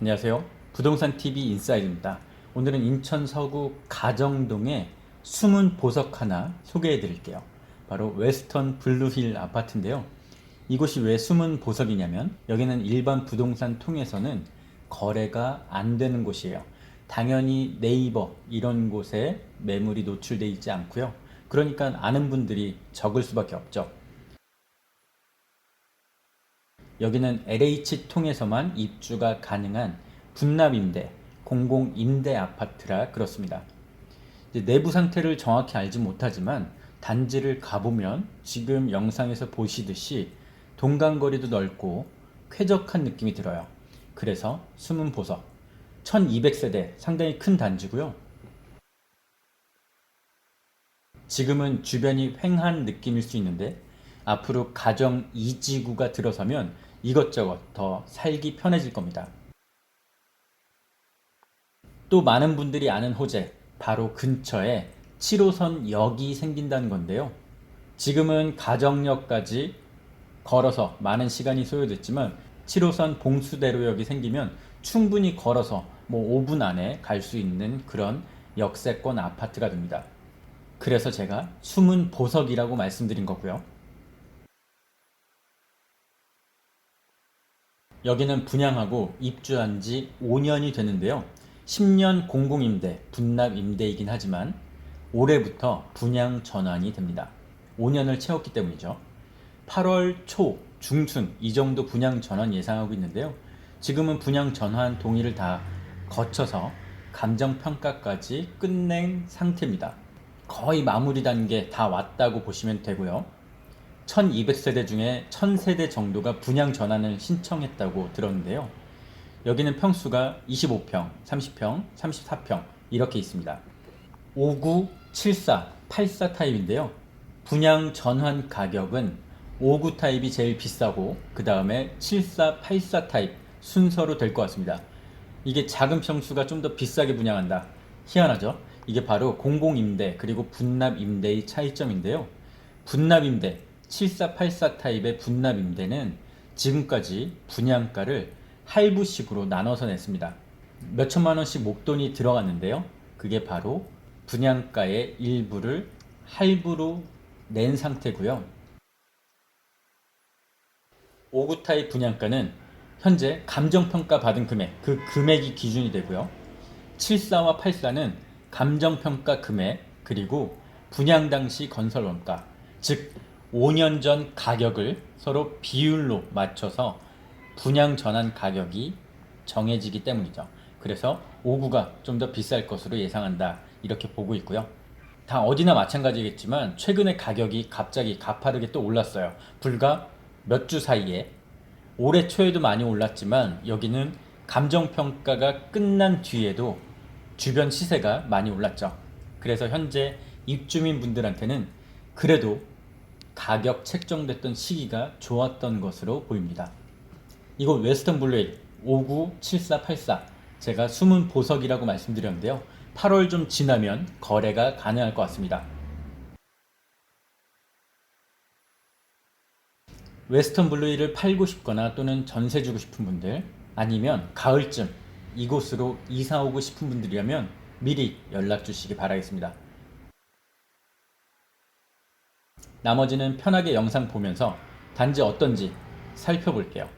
안녕하세요. 부동산 TV 인사이드입니다. 오늘은 인천 서구 가정동의 숨은 보석 하나 소개해 드릴게요. 바로 웨스턴 블루힐 아파트인데요. 이곳이 왜 숨은 보석이냐면 여기는 일반 부동산 통해서는 거래가 안 되는 곳이에요. 당연히 네이버 이런 곳에 매물이 노출돼 있지 않고요. 그러니까 아는 분들이 적을 수밖에 없죠. 여기는 LH 통해서만 입주가 가능한 분납임대, 공공임대 아파트라 그렇습니다. 내부 상태를 정확히 알지 못하지만 단지를 가보면 지금 영상에서 보시듯이 동간거리도 넓고 쾌적한 느낌이 들어요. 그래서 숨은 보석 1200세대 상당히 큰 단지고요. 지금은 주변이 횡한 느낌일 수 있는데 앞으로 가정 이지구가 들어서면 이것저것 더 살기 편해질 겁니다. 또 많은 분들이 아는 호재, 바로 근처에 7호선 역이 생긴다는 건데요. 지금은 가정역까지 걸어서 많은 시간이 소요됐지만 7호선 봉수대로역이 생기면 충분히 걸어서 뭐 5분 안에 갈 수 있는 그런 역세권 아파트가 됩니다. 그래서 제가 숨은 보석이라고 말씀드린 거고요. 여기는 분양하고 입주한 지 5년이 되는데요. 10년 공공임대, 분납임대이긴 하지만 올해부터 분양 전환이 됩니다. 5년을 채웠기 때문이죠. 8월 초, 중순 이 정도 분양 전환 예상하고 있는데요. 지금은 분양 전환 동의를 다 거쳐서 감정 평가까지 끝낸 상태입니다. 거의 마무리 단계 다 왔다고 보시면 되고요. 1200세대 중에 1000세대 정도가 분양 전환을 신청했다고 들었는데요. 여기는 평수가 25평, 30평, 34평 이렇게 있습니다. 59, 74, 84 타입인데요. 분양 전환 가격은 59 타입이 제일 비싸고 그 다음에 74, 84 타입 순서로 될 것 같습니다. 이게 작은 평수가 좀 더 비싸게 분양한다. 희한하죠? 이게 바로 공공임대 그리고 분납임대의 차이점인데요. 분납임대 7484 타입의 분납 임대는 지금까지 분양가를 할부식으로 나눠서 냈습니다. 몇 천만 원씩 목돈이 들어갔는데요. 그게 바로 분양가의 일부를 할부로 낸 상태고요. 59 타입 분양가는 현재 감정평가 받은 금액, 그 금액이 기준이 되고요. 74와 84는 감정평가 금액, 그리고 분양 당시 건설 원가, 즉 5년 전 가격을 서로 비율로 맞춰서 분양 전환 가격이 정해지기 때문이죠. 그래서 59가 좀 더 비쌀 것으로 예상한다. 이렇게 보고 있고요. 다 어디나 마찬가지겠지만 최근에 가격이 갑자기 가파르게 또 올랐어요. 불과 몇 주 사이에 올해 초에도 많이 올랐지만 여기는 감정평가가 끝난 뒤에도 주변 시세가 많이 올랐죠. 그래서 현재 입주민 분들한테는 그래도 가격 책정됐던 시기가 좋았던 것으로 보입니다. 이곳 웨스턴 블루웨이 597484 제가 숨은 보석이라고 말씀드렸는데요. 8월 좀 지나면 거래가 가능할 것 같습니다. 웨스턴 블루웨이를 팔고 싶거나 또는 전세 주고 싶은 분들 아니면 가을쯤 이곳으로 이사 오고 싶은 분들이라면 미리 연락 주시기 바라겠습니다. 나머지는 편하게 영상 보면서 단지 어떤지 살펴볼게요.